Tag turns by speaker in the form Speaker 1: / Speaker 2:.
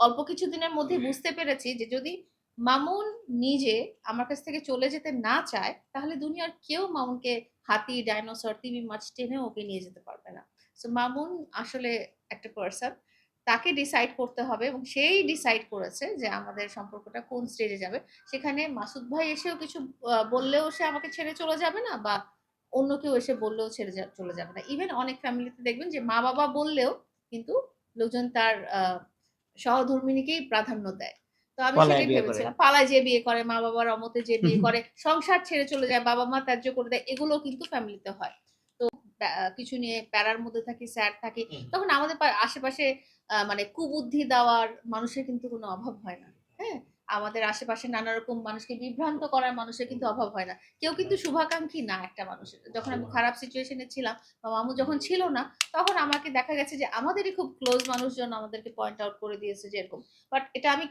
Speaker 1: অল্প কিছু দিনের মধ্যে বুঝতে পেরেছি যে যদি মামুন নিজে আমার কাছ থেকে চলে যেতে না চায় তাহলে দুনিয়ার কেউ মামুনকে হাতি ডাইনোসর তিমি মাছ টেনে ওকে নিয়ে যেতে পারবে না। সো মামুন আসলে একটা পার্সন তাকে ডিসাইড করতে হবে এবং সেই ডিসাইড করেছে যে আমাদের সম্পর্কটা কোন স্টেজে যাবে। সেখানে মাসুদ ভাই এসেও কিছু বললেও সে আমাকে ছেড়ে চলে যাবে না বা অন্য কেউ এসে বললেও ছেড়ে চলে যাবে না। ইভেন অনেক ফ্যামিলিতে দেখবেন যে মা বাবা বললেও কিন্তু লোকজন তার আহ, সহধর্মিনীকেই প্রাধান্য দেয়। তো আমি
Speaker 2: পালায়
Speaker 1: সেটাই ভেবেছিলাম। পালায় যে বিয়ে করে মা বাবার অমতে যে বিয়ে করে সংসার ছেড়ে চলে যায় বাবা মা ত্যায্য করে দেয় এগুলো কিন্তু ফ্যামিলিতে হয়। তো কিছু নিয়ে প্যারার মধ্যে থাকি স্যার থাকি তখন আমাদের আশেপাশে আহ, মানে কুবুদ্ধি দেওয়ার মানুষের কিন্তু কোনো অভাব হয় না। আমাদের আশেপাশে নানা রকম মানুষকে বিভ্রান্ত করার মানুষের কিন্তু অভাব হয় না। কেউ কিন্তু শুভাকাঙ্ক্ষী না একটা মানুষের। যখন আমি খারাপ সিচুয়েশনে ছিলাম বা মামু যখন ছিল না তখন আমাকে দেখা গেছে যে আমাদেরই খুব ক্লোজ মানুষজন আমাদেরকে পয়েন্ট আউট করে দিয়েছে যেরকম বাট এটা আমি